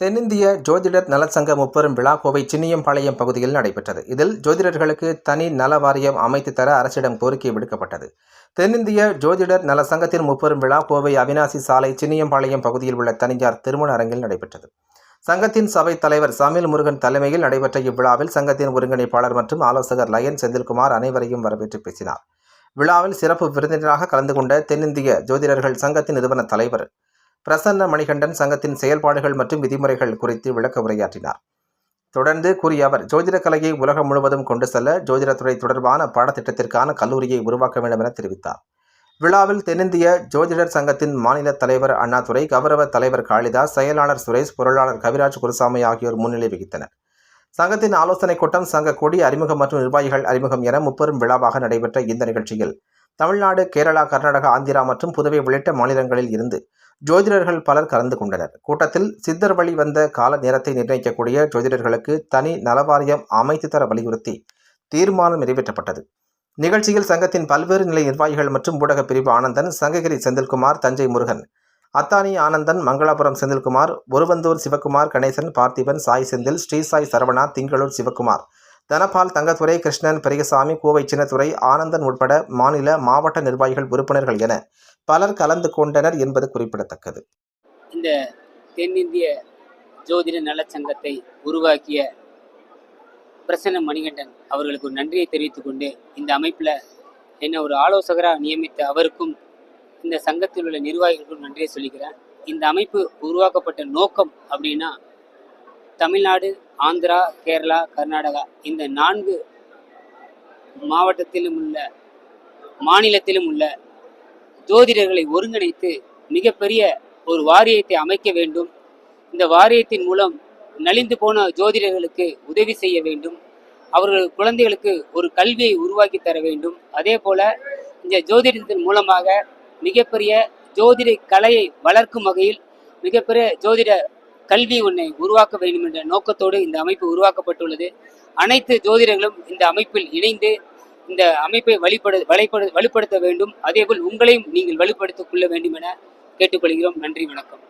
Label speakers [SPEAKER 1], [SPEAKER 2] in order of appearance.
[SPEAKER 1] தென்னிந்திய ஜோதிடர் நலச்சங்க முப்பெரும் விழா கோவை சின்னியம்பாளையம் பகுதியில் நடைபெற்றது. இதில் ஜோதிடர்களுக்கு தனி நல வாரியம் அமைத்து தர அரசிடம் கோரிக்கை விடுக்கப்பட்டது. தென்னிந்திய ஜோதிடர் நல சங்கத்தின் முப்பெரும் விழா கோவை அவினாசி சாலை சின்னியம்பாளையம் பகுதியில் உள்ள தனியார் திருமண அரங்கில் நடைபெற்றது. சங்கத்தின் சபை தலைவர் சாமில் முருகன் தலைமையில் நடைபெற்ற இவ்விழாவில் சங்கத்தின் ஒருங்கிணைப்பாளர் மற்றும் ஆலோசகர் லயன் செந்தில்குமார் அனைவரையும் வரவேற்று பேசினார். விழாவில் சிறப்பு விருந்தினராக கலந்து கொண்ட தென்னிந்திய ஜோதிடர்கள் சங்கத்தின் நிறுவன தலைவர் பிரசன்ன மணிகண்டன் சங்கத்தின் செயல்பாடுகள் மற்றும் விதிமுறைகள் குறித்து விளக்க உரையாற்றினார். தொடர்ந்து கூறிய அவர் ஜோதிட கலையை உலகம் முழுவதும் கொண்டு செல்ல ஜோதிடத்துறை தொடர்பான பாடத்திட்டத்திற்கான கல்லூரியை உருவாக்க வேண்டும் என தெரிவித்தார். விழாவில் தென்னிந்திய ஜோதிடர் சங்கத்தின் மாநில தலைவர் அண்ணாதுரை கௌரவ தலைவர் காளிதாஸ் செயலாளர் சுரேஷ் பொருளாளர் கவிராஜ் குருசாமி ஆகியோர் முன்னிலை வகித்தனர். சங்கத்தின் ஆலோசனைக் கூட்டம் சங்க கொடி அறிமுகம் மற்றும் நிர்வாகிகள் அறிமுகம் என முப்பெரும் விழாவாக நடைபெற்ற இந்த நிகழ்ச்சியில் தமிழ்நாடு கேரளா கர்நாடகா ஆந்திரா மற்றும் புதுவை உள்ளிட்ட மாநிலங்களில் இருந்து ஜோதிடர்கள் பலர் கலந்து கொண்டனர். கூட்டத்தில் சித்தர் வழி வந்த கால நேரத்தை நிர்ணயிக்கக்கூடிய ஜோதிடர்களுக்கு தனி நலவாரியம் அமைத்து தர வலியுறுத்தி தீர்மானம் நிறைவேற்றப்பட்டது. நிகழ்ச்சியில் சங்கத்தின் பல்வேறு நிலை நிர்வாகிகள் மற்றும் ஊடக பிரிவு ஆனந்தன் சங்ககிரி செந்தில்குமார் தஞ்சை முருகன் அத்தானி ஆனந்தன் மங்களாபுரம் செந்தில்குமார் ஒருவந்தூர் சிவகுமார் கணேசன் பார்த்திபன் சாய் செந்தில் ஸ்ரீசாய் சரவணா திங்களூர் சிவகுமார் தனபால் தங்கத்துறை கிருஷ்ணன் பெரியசாமி கோவை சின்னத்துறை ஆனந்தன் உட்பட மாநில மாவட்ட நிர்வாகிகள் உறுப்பினர்கள் என பலர் கலந்து கொண்டனர் என்பது குறிப்பிடத்தக்கது.
[SPEAKER 2] இந்த தென்னிந்திய ஜோதிட நலச்சங்கத்தை உருவாக்கிய பிரசன்ன மணிகண்டன் அவர்களுக்கு ஒரு நன்றியை தெரிவித்துக் கொண்டு இந்த அமைப்பில் என்னை ஒரு ஆலோசகராக நியமித்த அவருக்கும் இந்த சங்கத்தில் உள்ள நிர்வாகிகளுக்கும் நன்றியை சொல்லிக்கிறேன். இந்த அமைப்பு உருவாக்கப்பட்ட நோக்கம் அப்படின்னா தமிழ்நாடு ஆந்திரா கேரளா கர்நாடகா இந்த நான்கு மாவட்டத்திலும் உள்ள மாநிலத்திலும் உள்ள ஜோதிடர்களை ஒருங்கிணைத்து மிகப்பெரிய ஒரு வாரியத்தை அமைக்க வேண்டும். இந்த வாரியத்தின் மூலம் நலிந்து போன ஜோதிடர்களுக்கு உதவி செய்ய வேண்டும். அவர்கள் குழந்தைகளுக்கு ஒரு கல்வியை உருவாக்கி தர வேண்டும். அதே போல இந்த ஜோதிடத்தின் மூலமாக மிகப்பெரிய ஜோதிட கலையை வளர்க்கும் வகையில் மிகப்பெரிய ஜோதிட கல்வி ஒன்றை உருவாக்க வேண்டும் என்ற நோக்கத்தோடு இந்த அமைப்பு உருவாக்கப்பட்டுள்ளது. அனைத்து ஜோதிடர்களும் இந்த அமைப்பில் இணைந்து இந்த அமைப்பை வழிபடு வழிபடு வலுப்படுத்த வேண்டும். அதேபோல் உங்களையும் நீங்கள் வலுப்படுத்திக் கொள்ள வேண்டும் என கேட்டுக்கொள்கிறோம். நன்றி வணக்கம்.